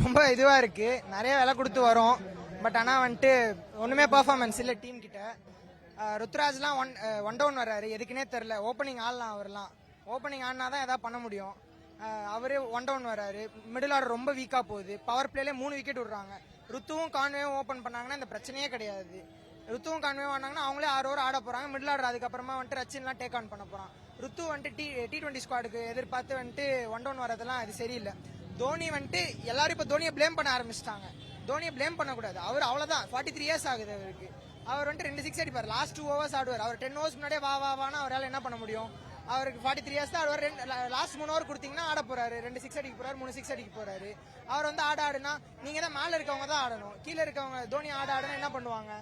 ரொம்ப இதுவாக இருக்குது நிறைய விலை கொடுத்து வரும். பட் ஆனால் வந்துட்டு ஒன்றுமே பர்ஃபார்மன்ஸ் இல்லை டீம் கிட்ட. ருத்ராஜ்லாம் ஒன் ஒன் டவுன் வர்றாரு. எதுக்குன்னே தெரில ஓப்பனிங் ஆடலாம் அவர்லாம். ஓப்பனிங் ஆடினா தான் எதாவது பண்ண முடியும். அவரே ஒன் டவுன் வர்றாரு. மிடில் ஆர்டர் ரொம்ப வீக்காக போகுது. பவர் பிளேலே மூணு விக்கெட் விடுறாங்க. ருத்துவும் கான்வேவும் ஓப்பன் பண்ணாங்கன்னா இந்த பிரச்சனையே கிடையாது. ருத்துவும் கான்வேவும் ஆனாங்கன்னா அவங்களே ஆறு ஓவர் ஆட போகிறாங்க மிடில் ஆர்டர் அதுக்கப்புறமா வந்துட்டு ரச்சின்லாம் டேக் ஆன் பண்ண போகிறான் ருத்து வந்துட்டு டி டி டுவெண்ட்டி ஸ்குவாடுக்கு எதிர்பார்த்து வந்துட்டு ஒன் டவுன் வரதெல்லாம் அது சரியில்லை. தோனி வந்துட்டு எல்லாரும் இப்போ தோனியை ப்ளேம் பண்ண ஆரம்பிச்சிட்டாங்க. தோனியை ப்ளேம் பண்ணக்கூடாது. அவர் அவ்வளோதான் ஃபார்ட்டி த்ரீ இயர்ஸ் ஆகுது அவருக்கு. அவர் வந்துட்டு ரெண்டு சிக்ஸ் அடிப்பார். லாஸ்ட் டூ ஓவர்ஸ் ஆடுவார். அவர் டென் ஹவர்ஸ் முன்னாடியே வா வா வானா அவரால் என்ன பண்ண முடியும்? அவருக்கு ஃபார்ட்டி த்ரீ இயர்ஸ் தான் ஆடுவார். ரெண்டு லாஸ்ட் மூணு ஓவர் கொடுத்தீங்கன்னா ஆட போறாரு. ரெண்டு சிக்ஸ் அடிக்க போறாரு. மூணு சிக்ஸ் அடிக்க போறாரு. அவர் வந்து ஆட ஆடுனா நீங்க தான் மேல இருக்கவங்க தான் ஆடணும். கீழே இருக்கவங்க தோனி ஆட ஆடுனா என்ன பண்ணுவாங்க?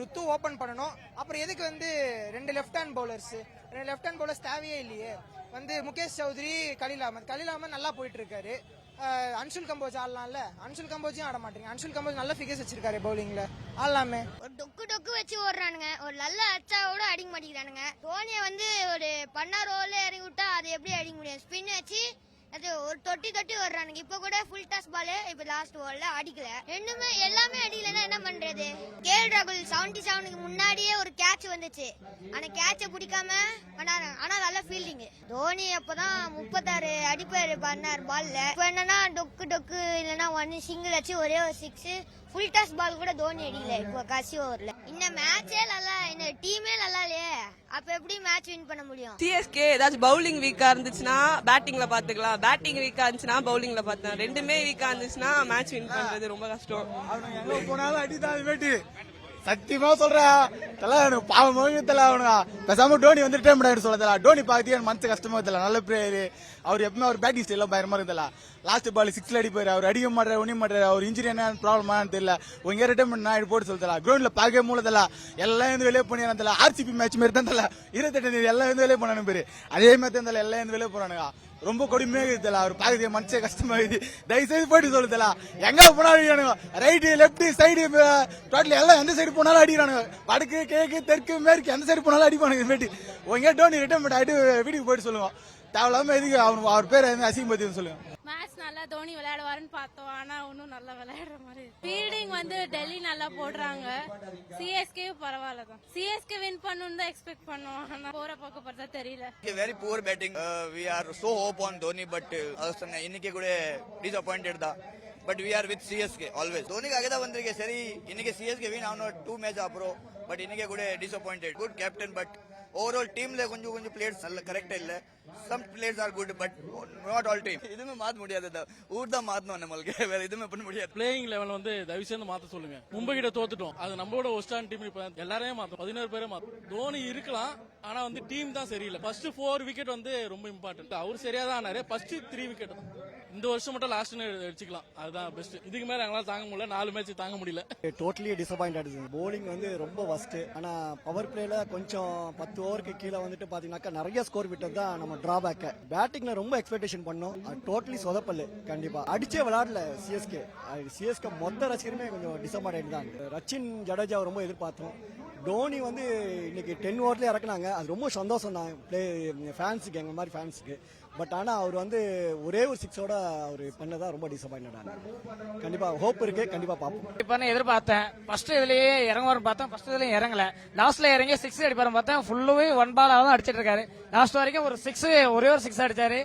ருத்து ஓபன் பண்ணணும். அப்புறம் எதுக்கு வந்து ரெண்டு லெஃப்ட் ஹேண்ட் பவுலர்ஸ் ரெண்டு லெஃப்ட் ஹேண்ட் பவுலர்ஸ் தேவையே இல்லையே. வந்து முகேஷ் சௌத்ரி கலீல் அகமத் கலில் அகமத் நல்லா போயிட்டு இருக்காரு அன்சுல் கம்போஜ் ஆடலாம்ல? அன்சுல் கம்போஜும் ஆட மாட்டீங்க. அன்சுல் கம்போஜ் நல்ல ஃபிகர்ஸ் வச்சிருக்காரு பவுலிங்ல ஆடலாமே? ஒரு டொக்கு டொக்கு வச்சு ஓடுறானுங்க. ஒரு நல்ல அச்சாவோட கூட அடிக்க மாட்டேங்கிறானுங்க. தோனியை வந்து ஒரு பன்னார் ரோல இறங்கி விட்டா அது எப்படி அடிக்க முடியும்? ஸ்பின் வச்சு அது ஒரு தொட்டி தொட்டி ஓடுறானுங்க. இப்போ கூட ஃபுல் டாஸ் பால் இப்போ லாஸ்ட் ஓவர்ல அடிக்கல. ரெண்டுமே எல்லாமே அடிக்கலன்னா என்ன பண்றது? கேல் ராகுல் செவன்டி செவனுக்கு முன்னாடியே ஒரு கேட்ச் வந்துச்சு. ஆனா கேட்சை பிடிக்காம பண்ணாரு. ஃபீல்டிங் தோனி அப்பதான் முப்பத்தாறு அடிப்பாரு பண்ணார் பால்ல இப்போ என்னன்னா டொக்கு டொக்கு இல்லைன்னா ஒன்னு சிங்கிள் வச்சு ஒரே ஒரு சிக்ஸ் ஃபுல் டாஸ் பால் கூட தோனி அடிக்கல இப்போ கசி ஓவர்ல இந்த மேட்சே நல்லா இந்த டீமே நல்லா இல்லையே. அப்ப எப்படி மேட்ச் வின் பண்ண முடியும்? சிஎஸ்கே ஏதாச்சும் பவுலிங் வீக்கா இருந்துச்சுன்னா பேட்டிங்ல பாத்துக்கலாம். பேட்டிங் வீக்கா இருந்துச்சுன்னா பவுலிங்ல பார்த்தேன் ரெண்டுமே வீக்கா இருந்துச்சுன்னா மேட்ச் வின் பண்றது ரொம்ப கஷ்டம். அவனுங்க எங்க போனாலும் அடிதான் வேட்டு சத்தியமா சொல்றா. தல பாவம் தல அவனுங்க. பேசாம டோனி வந்து ரிட்டைன் பண்ணாரு சொல்ல தல. டோனி பாத்தி எனக்கு மனசு கஷ்டமா தெரியல நல்ல பிளேயர் அவர் எப்பவுமே அவர் பேட்டிங் ஸ்டைல பயமா இருக்குதுல லாஸ்ட் பால் சிக்ஸ்ல அடிப்பாரு. அவர் அடிக்க மாட்டாரு ஒன்னும் மாட்டாரு. அவர் இன்ஜுரி என்ன ப்ராப்ளமா தெரியல. உங்க ரிட்டர்ன் பண்ணா போட்டு சொல்ல கிரௌண்ட்ல பார்க்கவே மூலதல எல்லாம் வந்து வெளியே பண்ணி தல. ஆர்சிபி மேட்ச் மாதிரி தான் தல. இருபத்தெட்டு தேதி எல்லாம் வந்து வெளியே போனானு பேரு. அதே மாதிரி தான் தல. எல்லாம் வந்து வெளியே போறானுங்க ரொம்ப கொடுமையாக இருக்குதுல அவர் பாக்குறது மனசே கஷ்டமா இருக்குது. தயவு செய்து போயிட்டு சொல்லுதல எங்க போனாலும் அடிக்கிறானுங்க. ரைட்டு லெப்ட் சைடு டோட்டல் எல்லாம் எந்த சைடு போனாலும் அடிக்கிறானுங்க. வடக்கு கிழக்கு தெற்கு மேற்கு எந்த சைடு போனாலும் அடிப்பானுங்க. இனிமேட்டு உங்க டோனி ரிட்டர்ன் பண்ணிட்டு வீட்டுக்கு போயிட்டு சொல்லுவோம். தேவையில்லாம எதுக்கு அவன் அவர் பேர் எதுவும் அசிங்கப்படுத்தின்னு சொல்லுங்க. நல்லா தோனி விளையாடுவாருன்னு பார்த்தோம். ஆனா ஒன்னும் நல்லா விளையாடுற மாதிரி ஃபீல்டிங் வந்து டெல்லி நல்லா போடுறாங்க. சிஎஸ்கே பரவாயில்ல தான். சிஎஸ்கே வின் பண்ணணும் தான் எக்ஸ்பெக்ட் பண்ணுவோம் ஆனா போற பக்கம் பார்த்தா தெரியல. Very poor batting we are so hope on Dhoni but இன்னைக்கு கூட டிசப்பாயிண்டட் தான். But we are with CSK always தோனிக்காக தான் வந்திருக்கேன். சரி இன்னைக்கு சிஎஸ்கே வீண் அவனோட டூ மேட்ச் அப்புறம். பட் இன்னைக்கு கூட disappointed good captain but overall டீம்ல கொஞ்சம் கொஞ்சம் பிளேயர்ஸ் நல்ல கரெக்டா இல்ல. Some players are good but not all team எதுவுமே மாத்த முடியாது ஊர் தான் மாத்தணும் நம்மளுக்கு. வேற எதுவுமே பண்ண முடியாது. பிளேயிங் லெவல் வந்து தயவு செய்து மாத்த சொல்லுங்க. மும்பை கிட்ட தோத்துட்டோம். அது நம்மளோட ஒஸ்டான் டீம் இப்ப எல்லாரையும் மாத்தோம். பதினோரு பேரே மாத்தோம். தோனி இருக்கலாம் ஆனா வந்து டீம் தான் சரியில்லை. ஃபர்ஸ்ட் ஃபோர் விக்கெட் வந்து ரொம்ப இம்பார்ட்டன்ட் அவர் சரியா தான் ஆனாரு ஃபர்ஸ்ட் த்ரீ விக்கெட் இந்த வருஷம் மட்டும் லாஸ்ட்னு வச்சுக்கலாம் அதுதான் பெஸ்ட் இதுக்கு மேல எங்களால தாங்க முடியல. நாலு மேட்ச் தாங்க முடியல. டோட்டலி டிசப்பாயிண்டட் போலிங் வந்து ரொம்ப வஸ்ட் ஆனா பவர் பிளேல கொஞ்சம் பத்து ஓவருக்கு கீழே வந்துட்டு பாத்தீங்கன்னாக்கா நிறைய ஸ்கோர் விட்டது தான் நம்ம டிராபேக் பேட்டிங்ல ரொம்ப எக்ஸ்பெக்டேஷன் பண்ணோம். டோட்டலி சொதப்பல் கண்டிப்பா. அடிச்சே விளையாடல சிஎஸ்கே சிஎஸ்கே மொத்த ரசிகருமே கொஞ்சம் டிசப்பாயிண்ட் தான். ரச்சின் ஜடேஜா ரொம்ப எதிர்பார்த்தோம். டோனி வந்து இன்னைக்கு டென் ஓவர்ல இறக்குனாங்க. அது ரொம்ப சந்தோஷம் தான் பிளே ஃபேன்ஸுக்கு எங்க மாதிரி ஃபேன்ஸுக்கு பட் ஆனா அவர் வந்து ஒரே ஒரு சிக்ஸோட அவர் பண்ணதான் ரொம்ப டிசப்பாயிண்டட் கண்டிப்பா ஹோப் இருக்கு கண்டிப்பா பார்ப்போம். இப்போ எதிர்பார்த்தேன். ஃபர்ஸ்ட் இதுலயே இறங்குவார்னு பார்த்தேன். ஃபர்ஸ்ட் இதுலயும் இறங்கல. லாஸ்ட்ல இறங்கி சிக்ஸ் அடிப்பாரு பார்த்தேன். ஃபுல்லுமே ஒன் பால் தான் அடிச்சிட்டு இருக்காரு. லாஸ்ட் வரைக்கும் ஒரு சிக்ஸ் ஒரே ஒரு சிக்ஸ் அடிச்சாரு.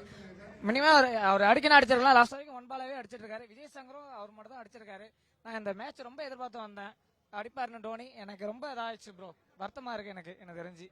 மினிமம் அவர் அவர் அடிக்கணும் அடிச்சிருக்கலாம். லாஸ்ட் வரைக்கும் ஒன் பாலாவே அடிச்சிட்டு இருக்காரு. விஜய் சங்கரும் அவர் மட்டும் தான் அடிச்சிருக்காரு. நான் இந்த மேட்ச் ரொம்ப எதிர்பார்த்து வந்தேன். அடிப்பாருன்னு டோனி எனக்கு ரொம்ப இதாயிடுச்சு ப்ரோ வருத்தமா இருக்கு எனக்கு எனக்கு தெரிஞ்சு.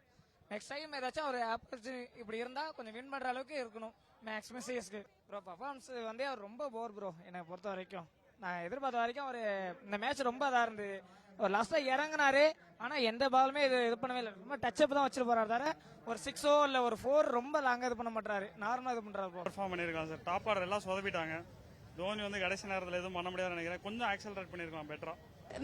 நெக்ஸ்ட் டைம் ஏதாச்சும் ஒரு ஆப்பர்ச்சுனிட்டி இப்படி இருந்தா கொஞ்சம் வின் பண்ற அளவுக்கு இருக்கணும். மேக்ஸிமம் சிஎஸ்க்கு ப்ரோ பர்ஃபார்மன்ஸ் வந்து அவர் ரொம்ப போர் ப்ரோ என்னை பொறுத்த வரைக்கும். நான் எதிர்பார்த்த வரைக்கும் அவர் இந்த மேட்ச் ரொம்ப இதா இருந்தது. அவர் லாஸ்டா இறங்குனாரு ஆனா எந்த பாலுமே இது இது பண்ணவே இல்லை. ரொம்ப டச் அப் தான் வச்சிட்டு போறாரு தவிர ஒரு சிக்ஸோ இல்ல ஒரு ஃபோர் ரொம்ப லாங்கா இது பண்ண மாட்டாரு நார்மலா இது பண்றாரு ப்ரோ பெர்ஃபார்ம் பண்ணிருக்காங்க சார் டாப் ஆர்டர் எல்லாம் சொதப்பிட்டாங்க. தோனி வந்து கடைசி நேரத்தில் எதுவும் பண்ண முடியாதுன்னு நினைக்கிறேன். கொஞ்சம் ஆக்சலரேட் பண்ணிருக்கலாம் பெட்டரா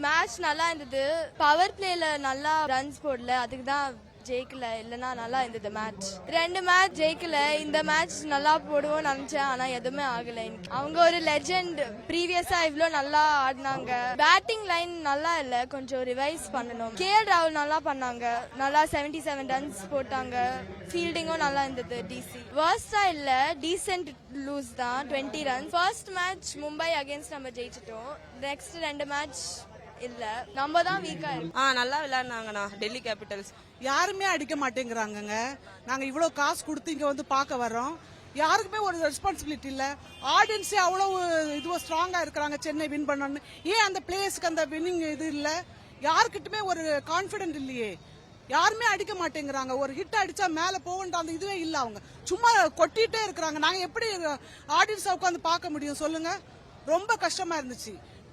மேட்ச் நல்லா இருந்தது. பவர் பிளேல நல்லா ரன்ஸ் போடல. அதுக்கு தான் ஜெயிக்கல இல்லனா நல்லா இருந்தது மேட்ச் ரெண்டு மேட்ச் ஜெயிக்கல இந்த மேட்ச் நல்லா போடுவோம் நினைச்சேன் ஆனா எதுவுமே ஆகல அவங்க ஒரு லெஜெண்ட் ப்ரீவியஸா இவ்வளோ நல்லா ஆடினாங்க. பேட்டிங் லைன் நல்லா இல்ல கொஞ்சம் ரிவைஸ் பண்ணணும். கே ராகுல் நல்லா பண்ணாங்க. நல்லா 77 செவன் ரன்ஸ் போட்டாங்க ஃபீல்டிங்கும் நல்லா இருந்தது டிசி வேர்ஸ்டா இல்ல டீசென்ட் லூஸ் தான் twenty run first match Mumbai against நம்ம ஜெயிச்சிட்டோம். நெக்ஸ்ட் ரெண்டு மேட்ச் இல்ல. நம்ம தான் வீக்கா ஆ நல்லா விளையாடினாங்கண்ணா டெல்லி கேபிட்டல்ஸ் யாருமே அடிக்க மாட்டேங்கிறாங்கங்க. நாங்க இவ்வளவு காசு கொடுத்து இங்க வந்து பார்க்க வர்றோம். யாருக்குமே ஒரு ரெஸ்பான்சிபிலிட்டி இல்ல. ஆடியன்ஸே அவ்வளவு இதுவா ஸ்ட்ராங்கா இருக்கிறாங்க. சென்னை வின் பண்ணணும்னு. ஏன் அந்த பிளேயர்ஸ்க்கு அந்த வின்னிங் இது இல்ல? யாருக்கிட்டுமே ஒரு கான்பிடன்ட் இல்லையே. யாருமே அடிக்க மாட்டேங்கிறாங்க. ஒரு ஹிட் அடிச்சா மேல போகன்ற அந்த இதுவே இல்ல அவங்க. சும்மா கொட்டிட்டே இருக்கிறாங்க. நாங்க எப்படி ஆடியன்ஸா உட்காந்து பார்க்க முடியும்? சொல்லுங்க. ரொம்ப கஷ்டமா இருந்துச்சு.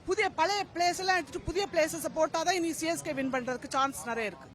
புதிய பழைய பிளேஸ் எல்லாம் எடுத்துட்டு புதிய பிளேசஸ் போட்டாதான் இனி சிஎஸ்கே வின் பண்றதுக்கு சான்ஸ் நிறைய இருக்கு.